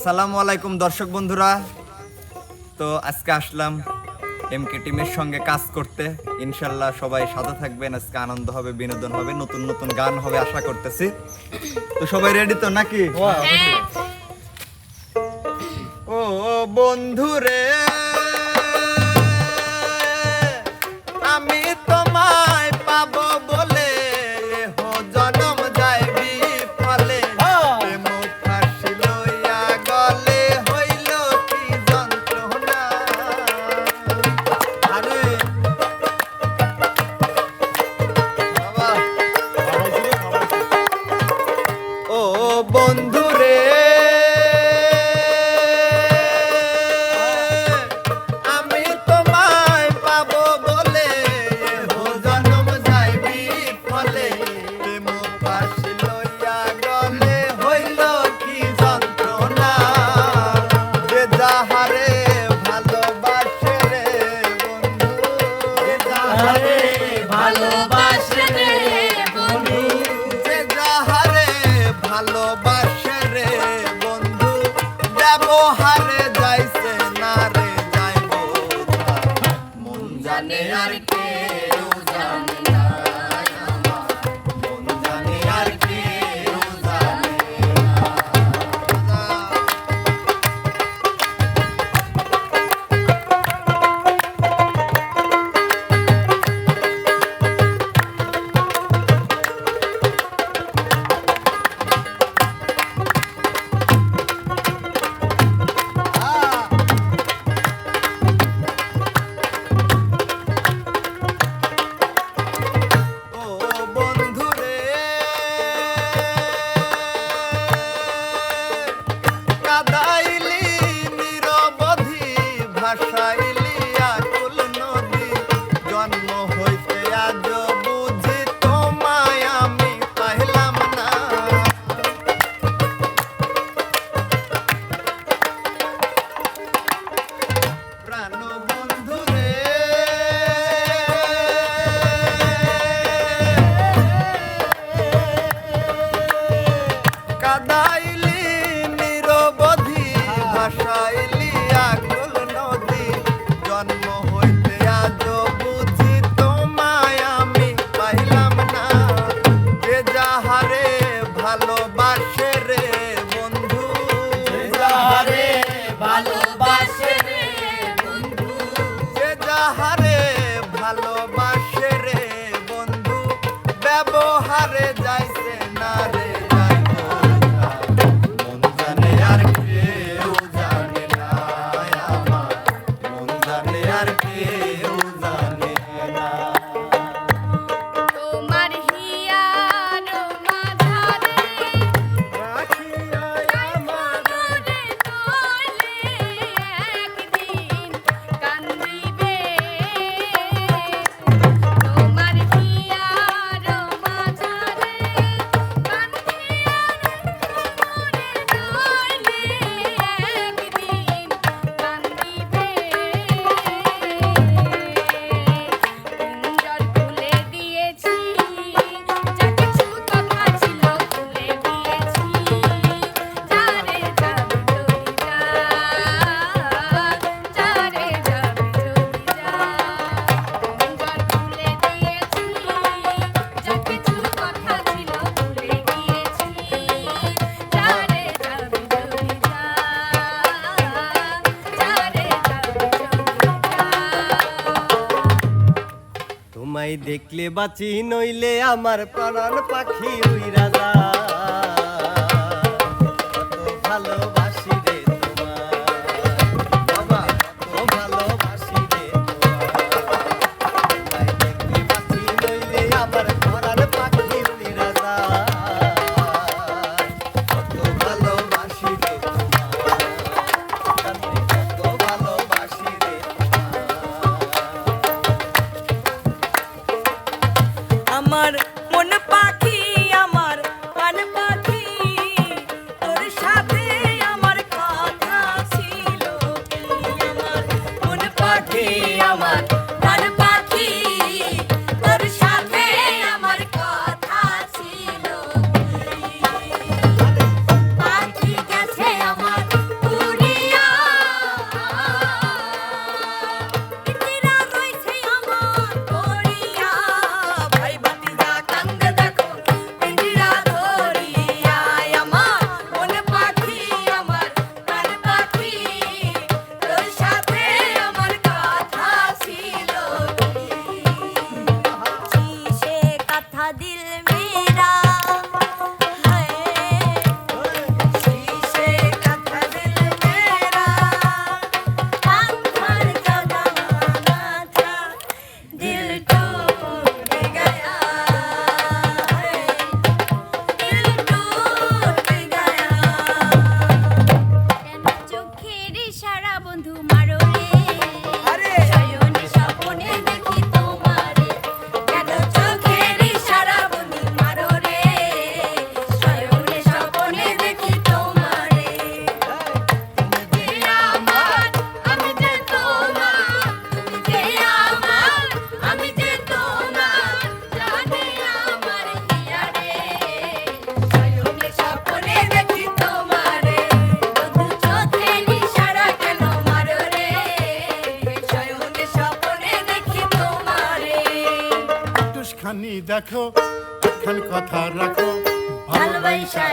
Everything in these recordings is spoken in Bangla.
আসসালামু আলাইকুম দর্শক বন্ধুরা। তো আজকে আসলাম এমকে টিমের সঙ্গে কাজ করতে। ইনশাল্লাহ সবাই সাদা থাকবেন আজকে আনন্দ হবে বিনোদন হবে নতুন নতুন গান হবে আশা করতেছি। তো সবাই রেডি তো নাকি? হ্যাঁ, ও বন্ধু রে গাইলি নিরবধি ভাষায় ভালোবাসা তোমায় দেখলে বাঁচি নইলে আমার প্রাণ পাখি ওই রাজা। দেখো এখন কথা রাখো ভালোবাসা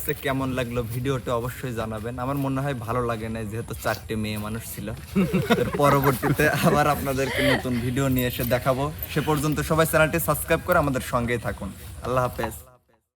কাছে কেমন লাগল ভিডিওটা অবশ্যই জানাবেন। আমার মনে হয় ভালো লাগে না যেহেতু চারটে মেয়ে মানুষ ছিল। পরবর্তীতে আবার আপনাদেরকে নতুন ভিডিও নিয়ে এসে দেখাবো। সে পর্যন্ত সবাই চ্যানেলটি সাবস্ক্রাইব করে আমাদের সঙ্গেই থাকুন। আল্লাহ হাফেজ।